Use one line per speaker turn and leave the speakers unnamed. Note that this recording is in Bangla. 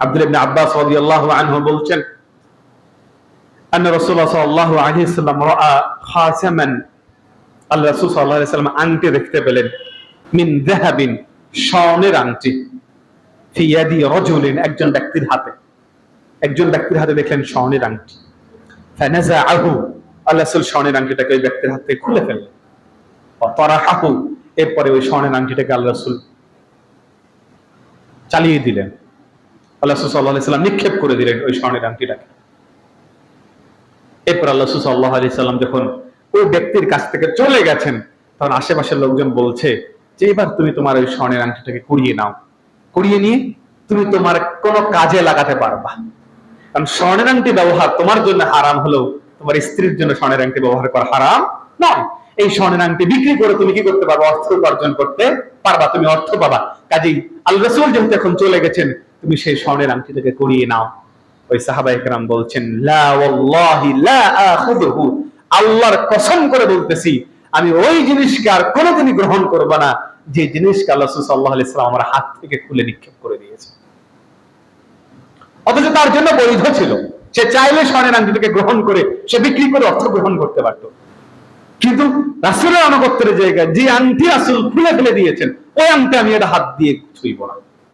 আব্দুল ইবনে আব্বাস রাদিয়াল্লাহু আনহু বলছেন রাসূল সাল্লাল্লাহু আলাইহি দেখতে পেলেন, মিন যাহাবিন, স্বর্ণের আংটি, ফি ইয়াদি রাজুলিন, একজন ব্যক্তির হাতে। একজন ব্যক্তির হাতে দেখলেন স্বর্ণের আংটি। ফানাজাআহু আল্লাহ রাসূল স্বর্ণের আংটিটাকে ওই ব্যক্তির হাত খুলে ফেললেন। অতরাহাহু এরপরে ওই স্বর্ণের আংটিটাকে আল্লাহ রাসূল চালিয়ে দিলেন। আল্লাহ সাল্লাহ সাল্লাম নিক্ষেপ করে দিলেন ওই স্বর্ণের আংটিটাকে। এরপর আল্লাহ সাল্লাহ আলি সাল্লাম যখন ওই ব্যক্তির কাছ থেকে চলে গেছেন, তখন আশেপাশের লোকজন বলছে যে, এবার তুমি তোমার ওই স্বর্ণের আংটিটাকে কুড়িয়ে নাও। কুড়িয়ে নিয়ে তুমি তোমার কোনো কাজে লাগাতে পারবা। কারণ স্বর্ণের আংটি ব্যবহার তোমার জন্য হারাম হলেও তোমার স্ত্রীর জন্য স্বর্ণের আংটি ব্যবহার করা হারাম নয়। এই স্বর্ণের আংটি বিক্রি করে তুমি কি করতে পারবা? অর্থ উপার্জন করতে পারবা। তুমি অর্থ পাবা। কাজেই আল রসুল যেহেতু এখন চলে গেছেন তুমি সেই স্বর্ণের আংটিটাকে করিয়ে নাও। ওই সাহাবা একরাম বলছেন আল্লাহর কসম করে বলতেছি, আমি ওই জিনিসকে আর কোনোদিনই গ্রহণ করব না। যে জিনিসকে আল্লাহ সাল্লাল্লাহু আলাইহি আমার হাত থেকে খুলে নিক্ষেপ করে দিয়েছে। অথচ তার জন্য বৈধ ছিল। সে চাইলে স্বর্ণের আংটিটাকে গ্রহণ করে, সে বিক্রি করে অর্থ গ্রহণ করতে পারত। কিন্তু রাসুলের আনুগত্যের জায়গায় যে আংটি রাসুল খুলে ফেলে দিয়েছেন, ওই আংটি আমি এটা হাত দিয়ে ছুঁইব না।